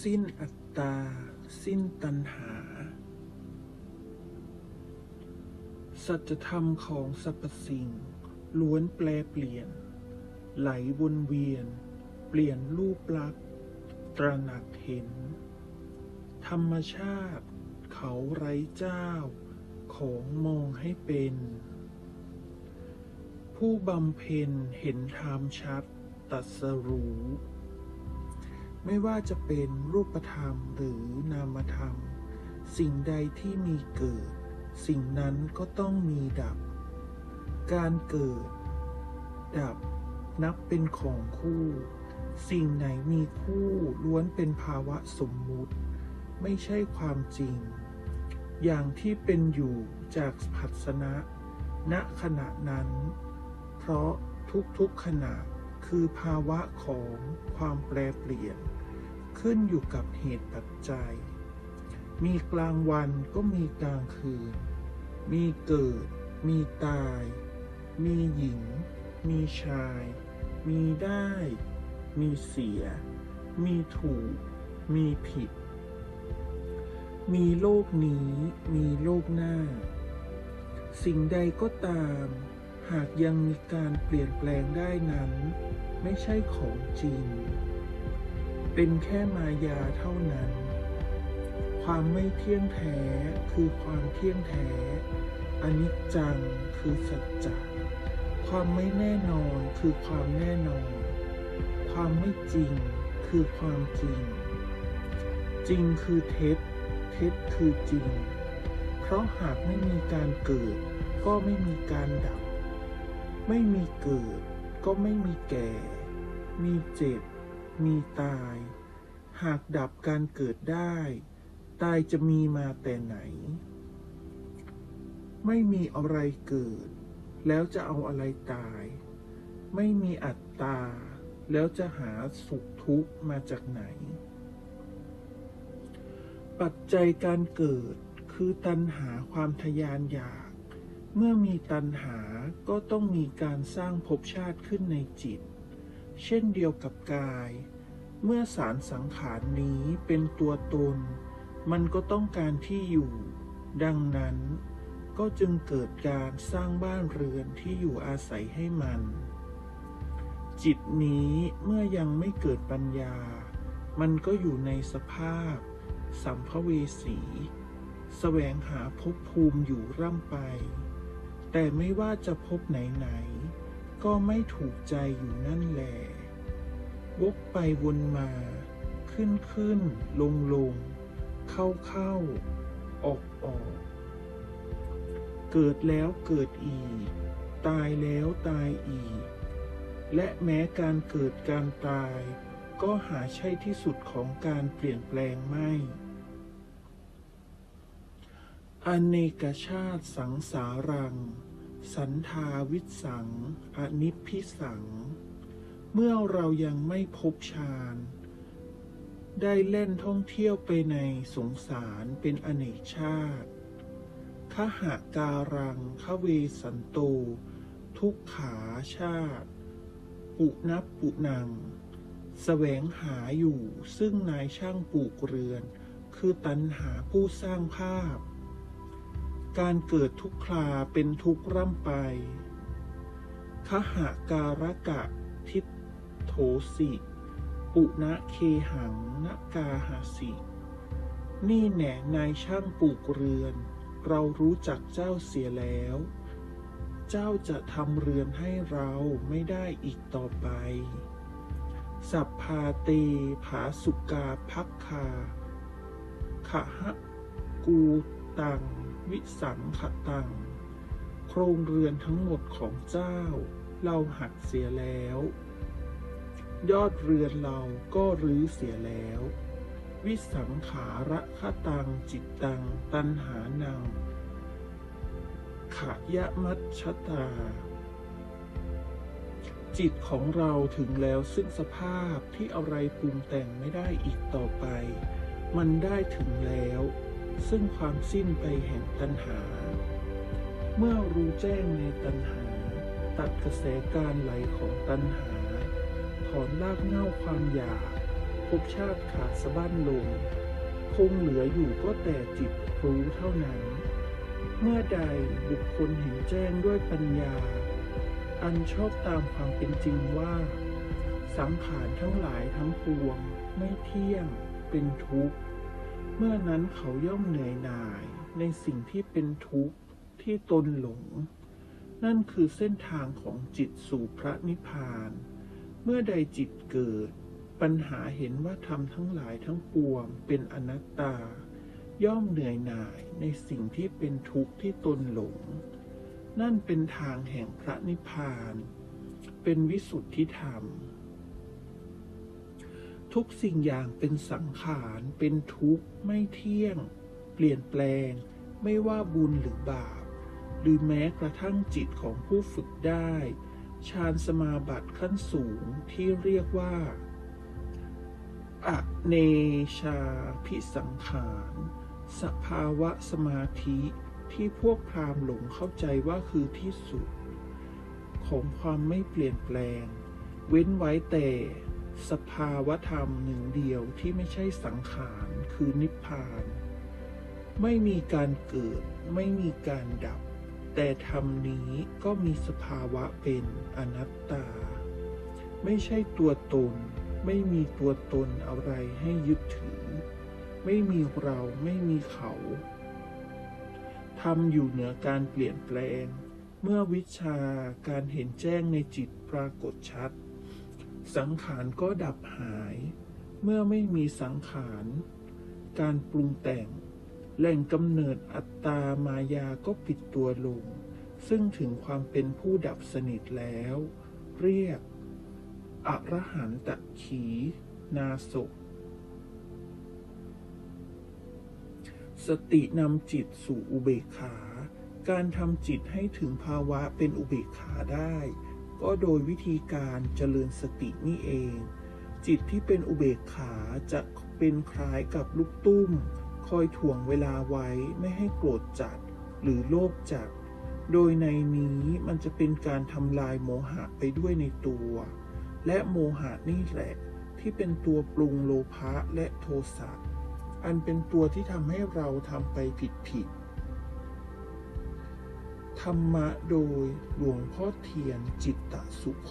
สิ้นอัตตา สิ้นตัณหา สัจธรรมของสรรพสิ่ง ล้วนแปลเปลี่ยน ไหลวนเวียน เปลี่ยนรูปลักษณ์ตระหนักเห็น ธรรมชาติ เขาไร้เจ้า ของมองให้เป็น ผู้บำเพ็ญเห็นธรรมชัดตัสรู้ ไม่ว่าจะเป็นรูปธรรมหรือนามธรรม สิ่งใดที่มีเกิด สิ่งนั้นก็ต้องมีดับ การเกิด ดับนับเป็นของคู่ สิ่งไหนมีคู่ล้วนเป็นภาวะสมมุติ ไม่ใช่ความจริง อย่างที่เป็นอยู่จากผัสสนะ ณขณะนั้น เพราะทุกๆขณะคือภาวะของความแปรเปลี่ยน ขึ้นอยู่กับเหตุปัจจัย มีกลางวันก็มีกลางคืน มีเกิด มีตาย มีหญิง มีชาย มีได้ มีเสีย มีถูก มีผิด มีโลกนี้ มีโลกหน้า สิ่งใดก็ตาม หากยังมีการเปลี่ยนแปลงได้นั้น ไม่ใช่ของจริง เป็นแค่มายาเท่านั้น ความไม่เที่ยงแท้คือความเที่ยงแท้อนิจจังคือสัจจะความไม่แน่นอนคือความแน่นอน ความไม่จริงคือความจริง จริงคือเท็จ เท็จคือจริง เพราะหากไม่มีการเกิด ก็ไม่มีการดับ ไม่มีเกิด ก็ไม่มีแก่ มีเจ็บ มีตาย หากดับการเกิดได้ ตายจะมีมาแต่ไหน ไม่มีอะไรเกิด แล้วจะเอาอะไรตาย ไม่มีอัตตา แล้วจะหาสุขทุกข์มาจากไหน ปัจจัยการเกิดคือตัณหาความทยานอยาก เมื่อมีตัณหาก็ต้องมีการสร้างภพชาติขึ้นในจิต เช่นเดียวกับกาย เมื่อสารสังขารนี้เป็นตัวตน มันก็ต้องการที่อยู่ ดังนั้น ก็จึงเกิดการสร้างบ้านเรือนที่อยู่อาศัยให้มัน จิตนี้เมื่อยังไม่เกิดปัญญา มันก็อยู่ในสภาพ สัมภเวสีแสวงหาภพภูมิอยู่ร่ำไป แต่ไม่ว่าจะพบไหนๆ ก็ไม่ถูกใจอยู่นั่นแหละวกไปวนมา ขึ้นขึ้นลงลง เข้าเข้า ออกออก เกิดแล้วเกิดอีก ตายแล้วตายอีก และแม้การเกิดการตาย ก็หาใช่ที่สุดของการเปลี่ยนแปลงไม่ อเนกชาติสังสารัง สันทาวิสัง อนิพพิสัง เมื่อเรายังไม่พบฌานได้เล่นท่องเที่ยวไปในสงสารเป็นอเนกชาติขหาการังขเวสันโต ทุกขาชาติ ปุนับปุนังแสวงหาอยู่ซึ่งนายช่างปลูกเรือน คือตันหาผู้สร้างภาพ การเกิดทุกคราเป็นทุกร่ำไปขหาการกะทิโถสิปุณะเคหังนกาหาสิ นี่แหน่นายช่างปลูกเรือน เรารู้จักเจ้าเสียแล้ว เจ้าจะทำเรือนให้เราไม่ได้อีกต่อไป สัพพาเตผาสุกาพักคาขะหะกูตัง วิสังขตัง โครงเรือนทั้งหมดของเจ้า เราหักเสียแล้ว ยอดเรือนเราก็รื้อเสียแล้ว วิสังขาระคตังจิตตัง ตันหานังขะยะมัชชตา จิตของเราถึงแล้วซึ่งสภาพที่อะไรปรุงแต่งไม่ได้อีกต่อไป มันได้ถึงแล้ว ซึ่งความสิ้นไปแห่งตัณหา เมื่อรู้แจ้งในตัณหา ตัดกระแสการไหลของตัณหา ถอนรากเหง้าความอยากภชาติขาดสะบั้นลง คงเหลืออยู่ก็แต่จิตรู้เท่านั้น เมื่อใดบุคคลเห็นแจ้งด้วยปัญญา อันชอบตามความเป็นจริงว่า สังขารทั้งหลายทั้งปวงไม่เที่ยงเป็นทุกข์ เมื่อนั้นเขาย่อมเหนื่อยหน่ายในสิ่งที่เป็นทุกข์ที่ตนหลง นั่นคือเส้นทางของจิตสู่พระนิพพาน เมื่อใดจิตเกิด ปัญหาเห็นว่าธรรมทั้งหลายทั้งปวงเป็นอนัตตา ย่อมเหนื่อยหน่ายในสิ่งที่เป็นทุกข์ที่ตนหลง นั่นเป็นทางแห่งพระนิพพาน เป็นวิสุทธิธรรม ทุกสิ่งอย่างเป็นสังขาร เป็นทุกข์ ไม่เที่ยง เปลี่ยนแปลง ไม่ว่าบุญหรือบาป หรือแม้กระทั่งจิตของผู้ฝึกได้ ฌานสมาบัติขั้นสูงที่เรียกว่าอเนชาพิสังขาร สภาวะสมาธิที่พวกพราหมณ์หลงเข้าใจว่าคือที่สุด ของความไม่เปลี่ยนแปลง เว้นไว้แต่ สภาวธรรมหนึ่งเดียวที่ไม่ใช่สังขารคือนิพพาน ไม่มีการเกิด ไม่มีการดับ แต่ธรรมนี้ก็มีสภาวะเป็นอนัตตา ไม่ใช่ตัวตน ไม่มีตัวตนอะไรให้ยึดถือ ไม่มีเราไม่มีเขาทำอยู่เหนือการเปลี่ยนแปลง เมื่อวิชาการเห็นแจ้งในจิตปรากฏชัด สังขารก็ดับหาย เมื่อไม่มีสังขาร การปรุงแต่ง แหล่งกำเนิดอัตตามายาก็ปิดตัวลง ซึ่งถึงความเป็นผู้ดับสนิทแล้ว เรียกอรหันตขี นาศสตินำจิตสู่อุเบกขา การทำจิตให้ถึงภาวะเป็นอุเบกขาได้ ก็โดยวิธีการเจริญสตินี่เอง จิตที่เป็นอุเบกขาจะเป็นคล้ายกับลูกตุ้ม คอยถ่วงเวลาไว้ไม่ให้โกรธจัดหรือโลภจัด โดยในนี้มันจะเป็นการทำลายโมหะไปด้วยในตัว และโมหะนี่แหละที่เป็นตัวปรุงโลภะและโทสะอันเป็นตัวที่ทำให้เราทำไปผิดผิด ธรรมะโดยหลวงพ่อเทียนจิตตสุโค